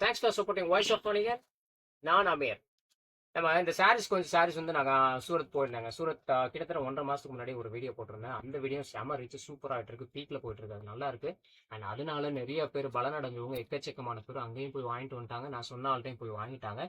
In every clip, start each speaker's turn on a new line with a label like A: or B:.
A: Thanks for supporting voice of Manigar நான் அமீர். நம்ம இந்த சாரீஸ் கொஞ்சம் சாரீஸ் வந்து நாங்கள் சூரத் போயிருந்தாங்க சூரத் கிட்டத்தட்ட ஒன்றரை மாதத்துக்கு முன்னாடி ஒரு வீடியோ போட்டிருந்தேன். அந்த வீடியோ செம ரீச் சூப்பர் ஆகிட்டு இருக்கு. பீக்கில் போயிட்டு இருக்கு. அது நல்லா இருக்கு. அண்ட் அதனால நிறைய பேர் பலனடைஞ்சவங்க எக்கச்சக்கமான பேர் அங்கேயும் போய் வாங்கிட்டு வந்துட்டாங்க. நான் சொன்ன ஆள்கிட்டையும் போய் வாங்கிட்டாங்க.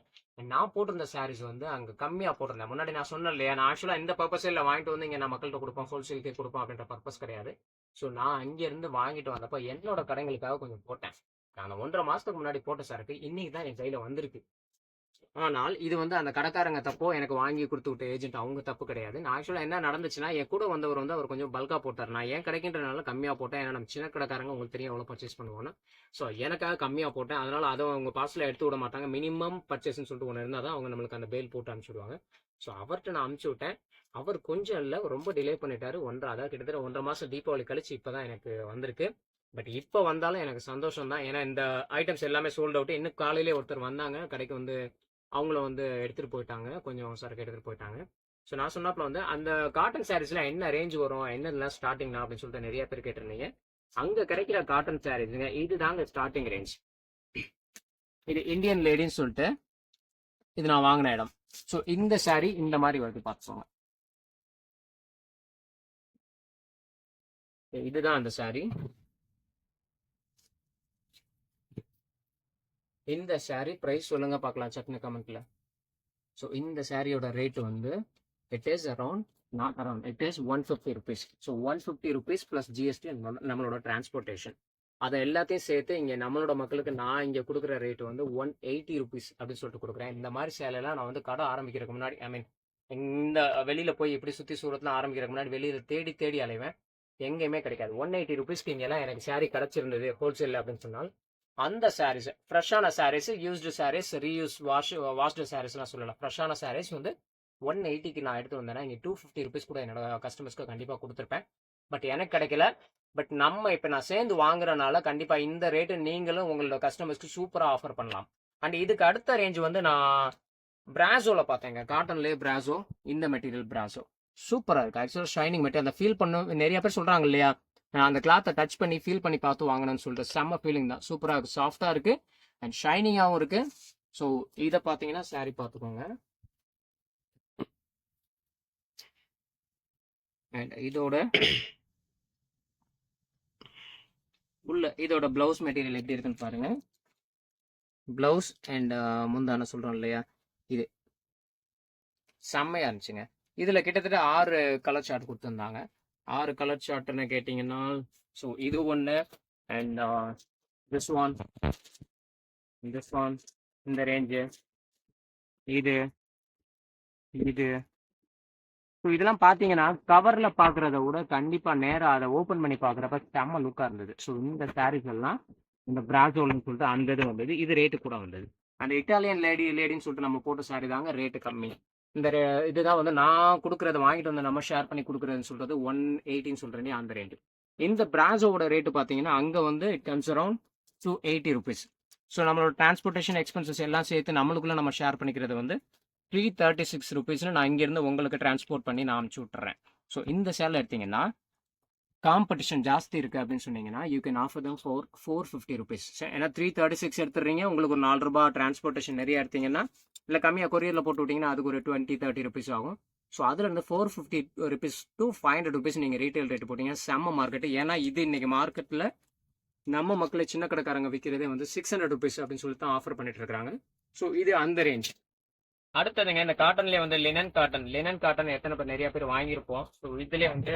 A: நான் போட்டிருந்த சாரீஸ் வந்து அங்கே கம்மியாக போட்டிருந்தேன். முன்னாடி நான் சொன்னேன் இல்லையா நான் ஆக்சுவலாக இந்த பர்பஸே இல்லை. வாங்கிட்டு வந்து இங்கே நான் மக்கள்கிட்ட கொடுப்போம் ஹோல்சேலுக்கே கொடுப்போம் அப்படின்ற பர்பஸ் கிடையாது. ஸோ நான் அங்கேருந்து வாங்கிட்டு வந்தப்போ என்னோட கடைகளுக்காக கொஞ்சம் போட்டேன். நான் ஒன்றரை மாசத்துக்கு முன்னாடி போட்ட சரக்கு இன்னைக்கு தான் என் கையில வந்திருக்கு. ஆனால் இது வந்து அந்த கடைக்காரங்க தப்போ எனக்கு வாங்கி கொடுத்து விட்ட ஏஜென்ட் அவங்க தப்பு கிடையாது. நான் ஆக்சுவலாக என்ன நடந்துச்சுன்னா என் கூட வந்தவர் வந்து அவர் கொஞ்சம் பல்காக போட்டார். நான் ஏன் கிடைக்கின்றனால கம்மியாக போட்டேன். ஏன்னா நம்ம சின்ன கடைக்காரங்க உங்களுக்கு தெரியும் எவ்வளோ பர்ச்சேஸ் பண்ணுவோம்னு. ஸோ எனக்காக கம்மியாக போட்டேன். அதனால அதை அவங்க பார்சலில் எடுத்து விட மாட்டாங்க. மினிமம் பர்ச்சேஸ்னு சொல்லிட்டு ஒன்று இருந்தால் தான் அவங்க நம்மளுக்கு அந்த பேல் போட்டு அனுப்பிச்சுடுவாங்க. ஸோ அவர்கிட்ட நான் அனுப்பிச்சு விட்டேன். அவர் கொஞ்சம் இல்லை ரொம்ப டிலே பண்ணிட்டாரு. ஒன்றரை அதாவது கிட்டத்தட்ட ஒன்றரை மாதம் தீபாவளி கழிச்சு இப்போ தான் எனக்கு வந்திருக்கு. பட் இப்போ வந்தாலும் எனக்கு சந்தோஷம் தான் ஏன்னா இந்த ஐட்டம்ஸ் எல்லாமே சோல்ட் அவுட் இன்னும் காலையிலே ஒருத்தர் வந்தாங்க. கடைக்கு வந்து அவங்கள வந்து எடுத்துகிட்டு போயிட்டாங்க. கொஞ்சம் சரக்கு எடுத்துகிட்டு போயிட்டாங்க. ஸோ நான் சொன்னப்பல வந்து அந்த காட்டன் சாரீஸ்லாம் என்ன ரேஞ்ச் வரும்? என்னெல்லாம் ஸ்டார்டிங்னா அப்படின்னு சொல்லிட்டு நிறைய பேர் கேட்டிருந்தீங்க. அங்கே கிடைக்கிற காட்டன் சாரீஸுங்க இதுதாங்க ஸ்டார்டிங் ரேஞ்ச் இது இந்தியன் லேடின்னு சொல்லிட்டு இது நான் வாங்கின இடம். ஸோ இந்த சாரீ இந்த மாதிரி வருது பார்த்துக்கோங்க. இதுதான் அந்த சாரீ இந்த saree ப்ரைஸ் சொல்லுங்க பார்க்கலாம் சட்னி கமெண்ட்ல ஸோ இந்த சாரியோட ரேட் வந்து it is around not around it is one fifty rupees so one fifty rupees plus GST நம்மளோட டிரான்ஸ்போர்ட்டேஷன் அதை எல்லாத்தையும் சேர்த்து இங்கே நம்மளோட மக்களுக்கு நான் இங்கே கொடுக்குற ரேட் வந்து ஒன் எயிட்டி ருபீஸ் அப்படின்னு சொல்லிட்டு கொடுக்குறேன். இந்த மாதிரி சேலையெல்லாம் நான் வந்து கடை ஆரம்பிக்கிறதுக்கு முன்னாடி ஐ மீன் இந்த வெளியில் போய் இப்படி சுற்றி சூரத்தில் ஆரம்பிக்கிறதுக்கு முன்னாடி வெளியில் தேடி தேடி அலைவேன். எங்கேயுமே கிடைக்காது. ஒன் எயிட்டி ருபீஸ்க்கு இங்கெல்லாம் எனக்கு சாரி கிடச்சிருந்தது ஹோல்சேலில் அப்படின்னு சொன்னால் அந்த சாரீஸ் ஃப்ரெஷ்ஷான sarees used sarees reuse wash washed சாரீஸ்லாம் சொல்லலாம். ஃப்ரெஷ்ஷான சாரீஸ் வந்து ஒன் எயிட்டிக்கு நான் எடுத்து வந்தேன்னா இங்கே டூ ஃபிஃப்டி ருபீஸ் கூட என்னோட கஸ்டமர்ஸ்க்கு கண்டிப்பாக கொடுத்துருப்பேன். பட் எனக்கு கிடைக்கல. பட் நம்ம இப்போ நான் சேர்ந்து வாங்குறனால கண்டிப்பாக இந்த ரேட்டு நீங்களும் உங்களோட கஸ்டமர்ஸ்க்கு சூப்பராக ஆஃபர் பண்ணலாம். அண்ட் இதுக்கு அடுத்த ரேஞ்ச் வந்து நான் பிராசோவில் பார்த்தேங்க. காட்டன்லேயே பிராசோ இந்த மெட்டீரியல் பிராசோ சூப்பராக இருக்குது ஆக்சுவலாக ஷைனிங் மெட்டீரியல் அந்த ஃபீல் பண்ண நிறைய பேர் சொல்கிறாங்க இல்லையா? நான் அந்த கிளாத்தை டச் பண்ணி ஃபீல் பண்ணி பார்த்து வாங்கணும்னு சொல்கிறேன் செம்ம ஃபீலிங் தான். சூப்பராக இருக்குது சாஃப்டாக இருக்குது அண்ட் ஷைனிங்காகவும் இருக்குது ஸோ இதை பார்த்தீங்கன்னா சாரி பார்த்துக்கோங்க. அண்ட் இதோட உள்ள இதோட பிளவுஸ் மெட்டீரியல் எப்படி இருக்குன்னு பாருங்க. பிளவுஸ் அண்ட் முந்தான சொல்கிறோம் இல்லையா? இது. செம்மையாக இருந்துச்சுங்க. இதில் கிட்டத்தட்ட ஆறு கலர் சார்ட் கொடுத்துருந்தாங்க. ஆறு கலர் சார்ட்னு கேட்டிங்கன்னா ஸோ இது ஒன்று and this one this one இந்த ரேஞ்சு இது இது. ஸோ இதெல்லாம் பார்த்தீங்கன்னா கவரில் பார்க்குறத விட கண்டிப்பாக நேராக அதை ஓப்பன் பண்ணி பார்க்குறப்ப செம்ம லுக்காக இருந்தது. ஸோ இந்த சாரீஸ் எல்லாம் இந்த பிராசோல்னு சொல்லிட்டு அந்த இது வந்தது இது ரேட்டு கூட வந்தது. அந்த இட்டாலியன் லேடி லேடின்னு சொல்லிட்டு நம்ம போட்ட சாரி தாங்க ரேட்டு கம்மி. இந்த இதுதான் வந்து நான் கொடுக்குறத வாங்கிட்டு வந்து நம்ம ஷேர் பண்ணி கொடுக்குறதுன்னு சொல்றது ஒன் எயிட்டின்னு சொல்றேனே அந்த ரேட்டு இந்த பிராசோவோட ரேட்டு பார்த்தீங்கன்னா அங்கே வந்து it comes around two eighty rupees so நம்மளோட டிரான்ஸ்போர்ட்டேஷன் எக்ஸ்பென்சஸ் எல்லாம் சேர்த்து நம்மளுக்குள்ள நம்ம ஷேர் பண்ணிக்கிறது வந்து த்ரீ தேர்ட்டி சிக்ஸ் ருபீஸ்னு நான் இங்கேருந்து உங்களுக்கு டிரான்ஸ்போர்ட் பண்ணி நான் அனுப்பிச்சி விட்டுறேன். ஸோ இந்த சேலை எடுத்தீங்கன்னா காம்படிஷன் ஜாஸ்தி இருக்குது அப்படின்னு சொன்னீங்கன்னா you can offer them four four fifty rupees ஏன்னா த்ரீ தேர்ட்டி சிக்ஸ் எடுத்துறீங்க உங்களுக்கு ஒரு நாலு ரூபாய் டிரான்ஸ்போர்ட்டேஷன் நிறைய எடுத்தீங்கன்னா இல்லை கம்மியாக கொரியரில் போட்டு விட்டிங்கன்னா அதுக்கு ஒரு டுவெண்ட்டி தேர்ட்டி ருபீஸ் ஆகும். ஸோ அதில் இருந்து four fifty rupees to five hundred rupees நீங்கள் ரீட்டைல் ரேட் போட்டிங்க செம்ம மார்க்கெட் ஏன்னா இது இன்றைக்கி மார்க்கெட்டில் நம்ம மக்களை சின்ன கடைக்காரங்க விற்கிறதே வந்து சிக்ஸ் ஹண்ட்ரட் ருபீஸ் அப்படின்னு சொல்லிட்டு தான் ஆஃபர் பண்ணிட்டு இருக்காங்க ஸோ இது அந்த ரேஞ்ச் அடுத்ததுங்க இந்த காட்டன்லேயே வந்து லினன் காட்டன் லினன் காட்டன் எத்தனை பேர் நிறைய பேர் வாங்கியிருப்போம். ஸோ இதுலேயே வந்து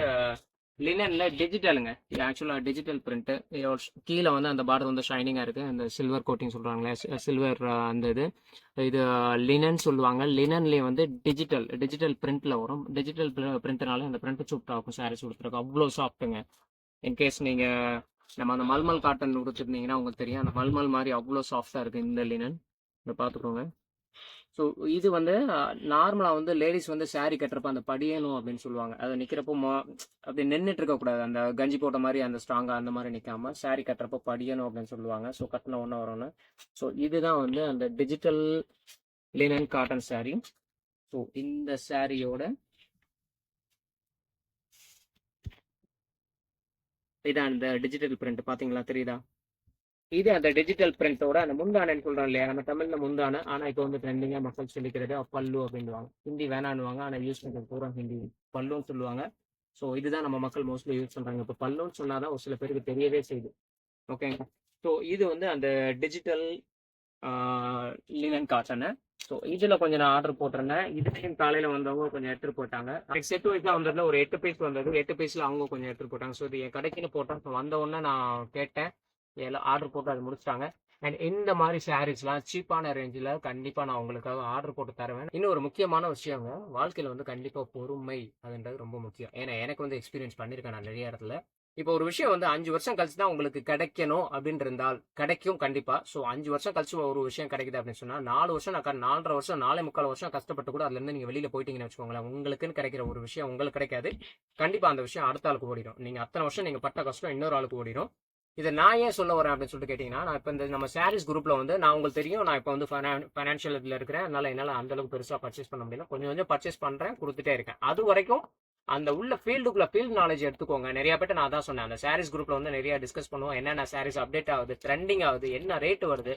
A: லினன்ல டிஜிட்டலுங்க இது ஆக்சுவலாக டிஜிட்டல் பிரிண்ட்டு கீழே வந்து அந்த பார்டர் வந்து ஷைனிங்காக இருக்குது அந்த சில்வர் கோட்டிங் சொல்கிறாங்களே சில்வர் அந்த இது. இது லினன் சொல்லுவாங்க. லினன்லேயே வந்து டிஜிட்டல் டிஜிட்டல் பிரிண்ட்டில் வரும். டிஜிட்டல் பிரிண்ட்னால அந்த பிரிண்ட் சூப்பராக இருக்கும் சாரீஸ் கொடுத்துருக்கோம் அவ்வளோ சாஃப்ட்டுங்க இன்கேஸ் நீங்கள் நம்ம அந்த மல்மல் காட்டன் கொடுத்துருந்தீங்கன்னா உங்களுக்கு தெரியும் அந்த மல்மல் மாதிரி அவ்வளோ சாஃப்டாக இருக்குது இந்த லினன் இதை பார்த்துக்கோங்க. ஸோ இது வந்து நார்மலாக வந்து லேடிஸ் வந்து saree கட்டுறப்ப அந்த படியணும் அப்படின்னு சொல்லுவாங்க. அதை நிற்கிறப்போ மோ அப்படி நின்றுட்டு இருக்கக்கூடாது அந்த கஞ்சி போட்ட மாதிரி அந்த ஸ்ட்ராங்காக அந்த மாதிரி நிற்காம saree கட்டுறப்போ படியணும் அப்படின்னு சொல்லுவாங்க. ஸோ கட்டின ஒன்று வரும்னு ஸோ இதுதான் வந்து அந்த digital linen cotton saree so இந்த சாரியோட இதான் இந்த டிஜிட்டல் பிரிண்ட் பார்த்தீங்களா தெரியுதா? இது அந்த டிஜிட்டல் பிரிண்டோட அந்த முந்தானன்னு சொல்றோம் இல்லையா? நம்ம தமிழ்ல முந்தான. ஆனா இப்போ வந்து ட்ரெண்டிங்கா மக்கள் சொல்லிக்கிறது பல்லு அப்படின்னுவாங்க. ஹிந்தி வேணான்னுவாங்க. ஆனா யூஸ் பண்ணுறது பூரா ஹிந்தி பல்லுன்னு சொல்லுவாங்க. ஸோ இதுதான் நம்ம மக்கள் மோஸ்ட்லி யூஸ் பண்றாங்க. இப்போ பல்லுன்னு சொன்னாதான் ஒரு சில பேருக்கு தெரியவே செய்யுது. ஓகேங்க ஸோ இது வந்து அந்த டிஜிட்டல் லினன் காட்டனு ஸோ இதில் கொஞ்சம் நான் ஆர்டர் போட்டிருந்தேன். இதுலேயும் காலையில் வந்தவங்க கொஞ்சம் எடுத்துகிட்டு போட்டாங்க எனக்கு செட் வைஸாக வந்ததில் ஒரு எட்டு பீஸ் வந்தது. எட்டு பீஸில் அவங்க கொஞ்சம் எடுத்துகிட்டு போட்டாங்க ஸோ இது என் கடைக்குன்னு போட்டேன் ஸோ வந்த உடனே நான் கேட்டேன். எல்லாம் ஆர்டர் போட்டு அது முடிச்சிட்டாங்க. அண்ட் இந்த மாதிரி சாரீஸ்லாம் சீப்பான ரேஞ்சில் கண்டிப்பாக நான் உங்களுக்காக ஆர்டர் போட்டு தருவேன். இன்னும் ஒரு முக்கியமான விஷயங்க வாழ்க்கையில் வந்து கண்டிப்பாக பொறுமை அதுன்றது ரொம்ப முக்கியம். ஏன்னா எனக்கு வந்து எக்ஸ்பீரியன்ஸ் பண்ணியிருக்கேன் நான் நிறைய இடத்துல. இப்போ ஒரு விஷயம் வந்து அஞ்சு வருஷம் கழிச்சு தான் உங்களுக்கு கிடைக்கணும் அப்படின்னு இருந்தால் கிடைக்கும் கண்டிப்பா. ஸோ அஞ்சு வருஷம் கழிச்சு ஒரு விஷயம் கிடைக்குது அப்படின்னு சொன்னா நாலு வருஷம் நான் க- நாலரை வருஷம் நாலே முக்கால் வருஷம் கஷ்டப்பட்டு கூட அதுல இருந்து நீங்க வெளியில போயிட்டீங்கன்னு வச்சுக்கோங்களேன் உங்களுக்குன்னு கிடைக்கிற ஒரு விஷயம் உங்களுக்கு கிடைக்காது. கண்டிப்பா அந்த விஷயம் அடுத்த ஆளுக்கு ஓடிடும். நீங்க அத்தனை வருஷம் நீங்க பட்ட கஷ்டம் இன்னொரு ஆளுக்கு ஓடிடும். இதை நான் ஏன் சொல்ல வரேன் அப்படின்னு சொல்லிட்டு கேட்டிங்கன்னா நான் இப்போ இந்த நம்ம சாரீஸ் குரூப்பில் வந்து நான் உங்களுக்கு தெரியும் நான் இப்போ வந்து ஃபைனான்ஷியல் இதில் இருக்கிறேன். அதனால் என்னால் அந்தளவுக்கு பெருசாக பர்ச்சேஸ் பண்ண முடியல. கொஞ்சம் கொஞ்சம் பர்ச்சேஸ் பண்ணுறேன் கொடுத்துட்டே இருக்கேன். அது வரைக்கும் அந்த உள்ள ஃபீல்டுக்குள்ள ஃபீல்ட் நாலேஜ் எடுத்துக்கோங்க. நிறைய பேர்ட்ட நான் தான் சொன்னேன். அந்த சாரீஸ் குரூப்பில் வந்து நிறைய டிஸ்கஸ் பண்ணுவோம். என்னென்ன சாரீஸ் அப்டேட் ஆகுது ட்ரெண்டிங் ஆகுது என்ன ரேட் வருது.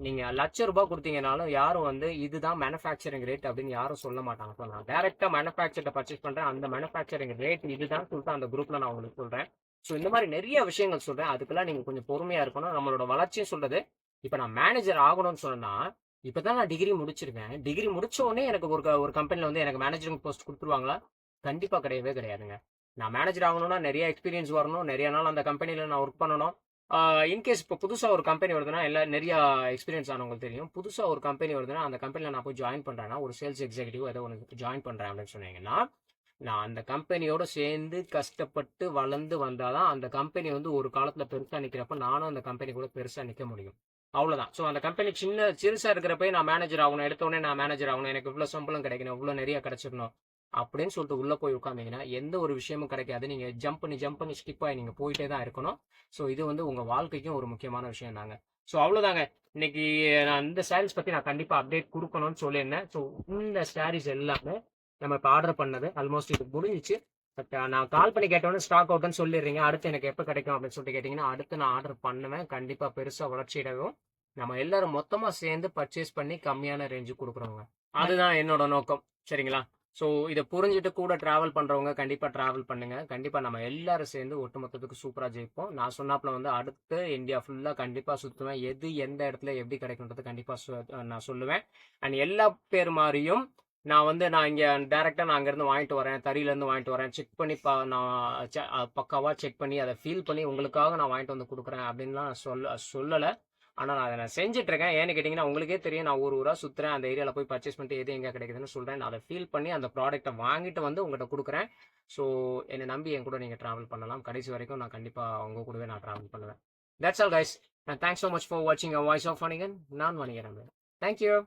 A: நீங்கள் லட்ச ரூபாய் கொடுத்தீங்கனாலும் யாரும் வந்து இதுதான் மேனுஃபேக்சரிங் ரேட் அப்படின்னு யாரும் சொல்ல மாட்டாங்க. ஸோ நான் டேரெக்டாக மேனுஃபேக்சர்கிட்ட பர்ச்சேஸ் பண்ணுறேன் அந்த மேனுஃபேக்சரிங் ரேட் இதுதான் சொல்லிட்டு அந்த குரூப்பில் நான் உங்களுக்கு சொல்கிறேன் ஸோ இந்த மாதிரி நிறைய விஷயங்கள் சொல்கிறேன் அதுக்கெல்லாம் நீங்கள் கொஞ்சம் பொறுமையாக இருக்கணும். நம்மளோட வளர்ச்சியும் சொல்கிறது இப்போ நான் மேனேஜர் ஆகணும்னு இப்போ தான் நான் டிகிரி முடிச்சிருக்கேன். டிகிரி முடிச்ச உடனே எனக்கு ஒரு க- ஒரு கம்பெனியில் வந்து எனக்கு மேனேஜரிங் போஸ்ட் கொடுத்துருவாங்களா? கண்டிப்பாக கிடையவே கிடையாதுங்க. நான் மேனேஜர் ஆகணும்னா நிறைய எக்ஸ்பீரியன்ஸ் வரணும். நிறைய நாள் அந்த கம்பெனியில் நான் ஒர்க் பண்ணணும். இன்கேஸ் இப்போ புதுசாக ஒரு கம்பெனி வருதுன்னா எல்லா நிறைய எக்ஸ்பீரியன்ஸ் ஆனவங்களுக்கு தெரியும். புதுசாக ஒரு கம்பெனி வருதுன்னா அந்த கம்பெனியில் நான் போய் ஜாயின் பண்ணுறேன்னா ஒரு சேல்ஸ் எக்ஸிகூட்டிவ் ஏதோ ஒன்று ஜாயின் பண்ணுறேன் அப்படின்னு சொன்னீங்கன்னா நான் அந்த கம்பெனியோட சேர்ந்து கஷ்டப்பட்டு வளர்ந்து வந்தாதான் அந்த கம்பெனி வந்து ஒரு காலத்தில் பெருசாக நிற்கிறப்ப நானும் அந்த கம்பெனி கூட பெருசாக நிற்க முடியும். அவ்வளோதான் ஸோ அந்த கம்பெனி சின்ன சிறுசாக இருக்கிறப்ப நான் மேனேஜர் ஆகணும் எடுத்தோடனே நான் மேனேஜர் ஆகணும் எனக்கு இவ்வளோ சம்பளம் கிடைக்கணும் இவ்வளோ நிறைய கிடைச்சிடணும் அப்படின்னு சொல்லிட்டு உள்ள போய் உட்காந்தீங்கன்னா எந்த ஒரு விஷயமும் கிடைக்காது. நீங்க ஜம்ப் பண்ணி ஜம்ப் பண்ணி ஸ்கிப் ஆகி நீங்க போயிட்டே தான் இருக்கணும். ஸோ இது வந்து உங்க வாழ்க்கைக்கும் ஒரு முக்கியமான விஷயம் தாங்க. ஸோ அவ்வளோதாங்க இன்னைக்கு நான் இந்த சாரீஸ் பற்றி நான் கண்டிப்பாக அப்டேட் கொடுக்கணும்னு சொல்லியிருந்தேன். ஸோ இந்த சாரீஸ் எல்லாமே நம்ம இப்போ ஆர்டர் பண்ணது ஆல்மோஸ்ட் இது முடிஞ்சிச்சு. பட் நான் கால் பண்ணி கேட்டோன்னே ஸ்டாக் அவுட்னு சொல்லிடுறீங்க. அடுத்து எனக்கு எப்போ கிடைக்கும் அப்படின்னு சொல்லிட்டு கேட்டிங்கன்னா அடுத்து நான் ஆர்டர் பண்ணுவேன். கண்டிப்பாக பெருசாக வளர்ச்சியிடவும். நம்ம எல்லாரும் மொத்தமாக சேர்ந்து பர்ச்சேஸ் பண்ணி கம்மியான ரேஞ்சு கொடுக்குறோங்க. அதுதான் என்னோட நோக்கம். சரிங்களா? ஸோ இதை புரிஞ்சுட்டு கூட ட்ராவல் பண்ணுறவங்க கண்டிப்பாக ட்ராவல் பண்ணுங்கள் கண்டிப்பாக நம்ம எல்லாரும் சேர்ந்து ஒட்டுமொத்தத்துக்கு சூப்பராக ஜெயிப்போம். நான் சொன்னாப்பில் வந்து அடுத்து இந்தியா ஃபுல்லாக கண்டிப்பாக சுற்றுவேன் எது எந்த இடத்துல எப்படி கிடைக்குன்றது கண்டிப்பாக நான் சொல்லுவேன். அண்ட் எல்லா பேர் மாதிரியும் நான் வந்து நான் இங்கே டேரெக்டாக நான் அங்கேருந்து வாங்கிட்டு வரேன். தறியிலேருந்து வாங்கிட்டு வரேன். செக் பண்ணி பா நான் செ- செக் பண்ணி அதை ஃபீல் பண்ணி உங்களுக்காக நான் வாங்கிட்டு வந்து கொடுக்குறேன் அப்படின்லாம் நான் சொல்ல சொல்லலை. ஆனால் நான் அதை நான் செஞ்சிட்ருக்கேன். இருக்கேன் ஏன்னு கேட்டிங்கன்னா உங்களுக்கே தெரியும். நான் ஒரு ஊராக சுற்றுறேன் அந்த ஏரியாவில் போய் பர்ச்சேஸ் பண்ணிட்டு எது எங்கே கிடைக்குதுன்னு சொல்கிறேன் நான் அதை ஃபீல் பண்ணி அந்த ப்ராடக்ட்டை வாங்கிட்டு வந்து உங்கள்கிட்ட கொடுக்குறேன். ஸோ என்னை நம்பி என் கூட நீங்கள் ட்ராவல் பண்ணலாம். கடைசி வரைக்கும் நான் கண்டிப்பாக உங்கள் கூடவே நான் ட்ராவல் பண்ணுவேன். That's all guys thanks so much for வாட்சிங் அ வாய்ஸ் ஆஃப் வணிகன் நான் வணிகன் தேங்க்யூ